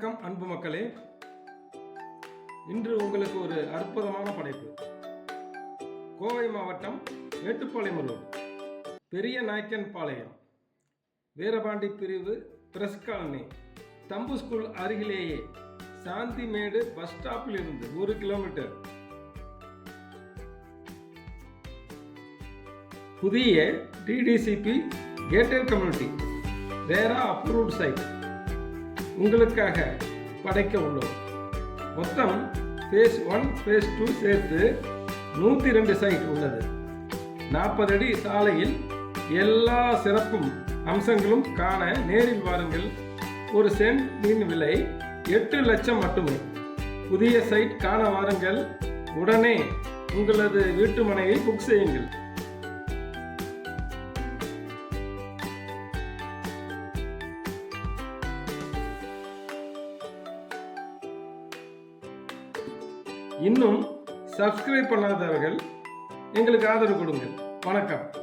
அன்பு மக்களே. இன்று உங்களுக்கு ஒரு அற்புதமான படைப்பு. கோவை மாவட்டம் மேட்டுப்பாளையம் ரோடு. பெரிய நாய்க்கன் பாளையம். வீரபாண்டி பிரிவு பிரஸ் காலனி. தம்பு ஸ்கூல் அருகிலேயே சாந்திமேடு பஸ் ஸ்டாப்பில் இருந்து ஒரு கிலோமீட்டர். புதிய டிடிசிபி கேட்டட் கம்யூனிட்டி வேற அப்ரூவ்ட் சைட் உங்களுக்காக படைக்க உள்ளோம். மொத்தம் ஃபேஸ் ஒன் ஃபேஸ் டூ சேர்த்து நூற்றி ரெண்டு சைட் உள்ளது. நாற்பது அடி சாலையில் எல்லா சிறப்பும் அம்சங்களும் காண நேரில் வாருங்கள். ஒரு சென்டின் விலை எட்டு லட்சம் மட்டுமே. புதிய சைட் காண வாருங்கள். உடனே உங்களது வீட்டு மனையை புக் செய்யுங்கள். இன்னும் சப்ஸ்கிரைப் பண்ணாதவர்கள் எங்களுக்கு ஆதரவு கொடுங்கள். வணக்கம்.